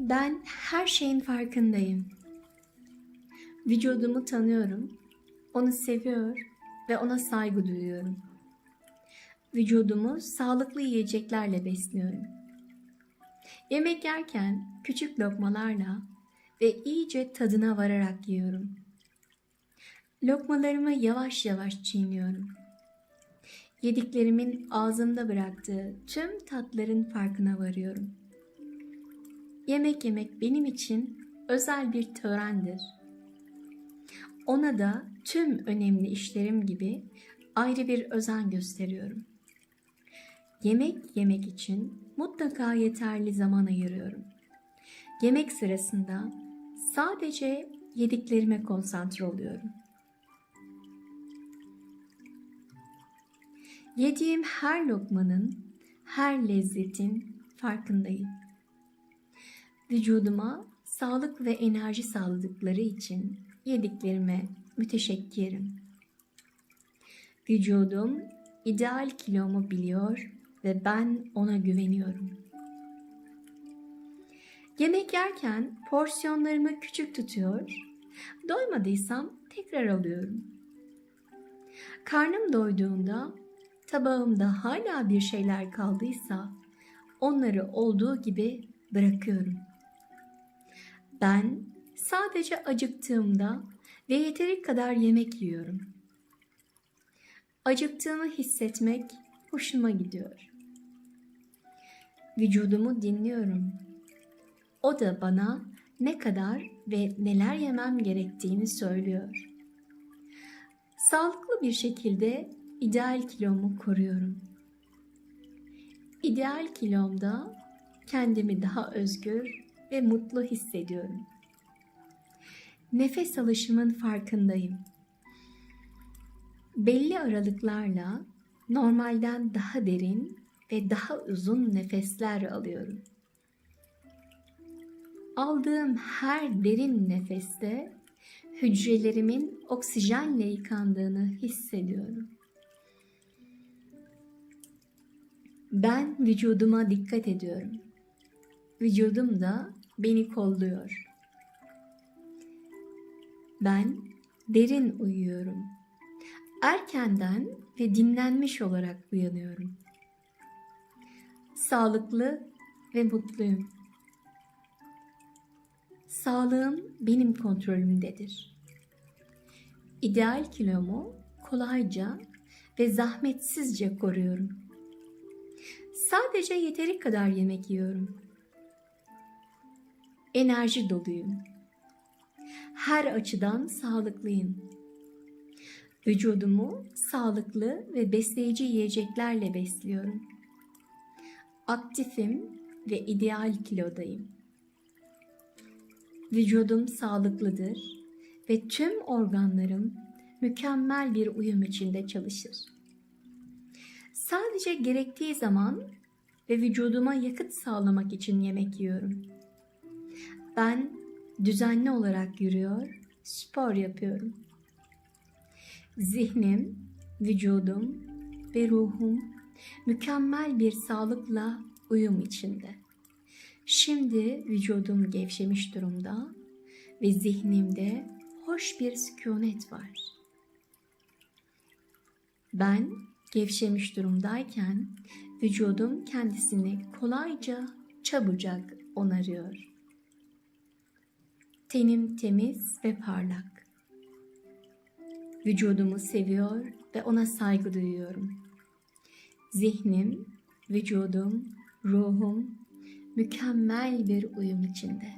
Ben her şeyin farkındayım. Vücudumu tanıyorum, onu seviyor ve ona saygı duyuyorum. Vücudumu sağlıklı yiyeceklerle besliyorum. Yemek yerken küçük lokmalarla ve iyice tadına vararak yiyorum. Lokmalarımı yavaş yavaş çiğniyorum. Yediklerimin ağzımda bıraktığı tüm tatların farkına varıyorum. Yemek yemek benim için özel bir törendir. Ona da tüm önemli işlerim gibi ayrı bir özen gösteriyorum. Yemek yemek için mutlaka yeterli zaman ayırıyorum. Yemek sırasında sadece yediklerime konsantre oluyorum. Yediğim her lokmanın, her lezzetin farkındayım. Vücuduma sağlık ve enerji sağladıkları için yediklerime müteşekkirim. Vücudum ideal kilomu biliyor ve ben ona güveniyorum. Yemek yerken porsiyonlarımı küçük tutuyor, doymadıysam tekrar alıyorum. Karnım doyduğunda tabağımda hala bir şeyler kaldıysa onları olduğu gibi bırakıyorum. Ben sadece acıktığımda ve yeteri kadar yemek yiyorum. Acıktığımı hissetmek hoşuma gidiyor. Vücudumu dinliyorum. O da bana ne kadar ve neler yemem gerektiğini söylüyor. Sağlıklı bir şekilde ideal kilomu koruyorum. İdeal kilomda kendimi daha özgür ve mutlu hissediyorum. Nefes alışımın farkındayım. Belli aralıklarla normalden daha derin ve daha uzun nefesler alıyorum. Aldığım her derin nefeste hücrelerimin oksijenle yıkandığını hissediyorum. Ben vücuduma dikkat ediyorum. Vücudum da beni kolluyor. Ben derin uyuyorum. Erkenden ve dinlenmiş olarak uyanıyorum. Sağlıklı ve mutluyum. Sağlığım benim kontrolümdedir. İdeal kilomu kolayca ve zahmetsizce koruyorum. Sadece yeteri kadar yemek yiyorum. Enerji doluyum. Her açıdan sağlıklıyım. Vücudumu sağlıklı ve besleyici yiyeceklerle besliyorum. Aktifim ve ideal kilodayım. Vücudum sağlıklıdır ve tüm organlarım mükemmel bir uyum içinde çalışır. Sadece gerektiği zaman ve vücuduma yakıt sağlamak için yemek yiyorum. Ben düzenli olarak yürüyor, spor yapıyorum. Zihnim, vücudum ve ruhum mükemmel bir sağlıkla uyum içinde. Şimdi vücudum gevşemiş durumda ve zihnimde hoş bir sükunet var. Ben gevşemiş durumdayken vücudum kendisini kolayca, çabucak onarıyor. Tenim temiz ve parlak. Vücudumu seviyor ve ona saygı duyuyorum. Zihnim, vücudum, ruhum mükemmel bir uyum içinde.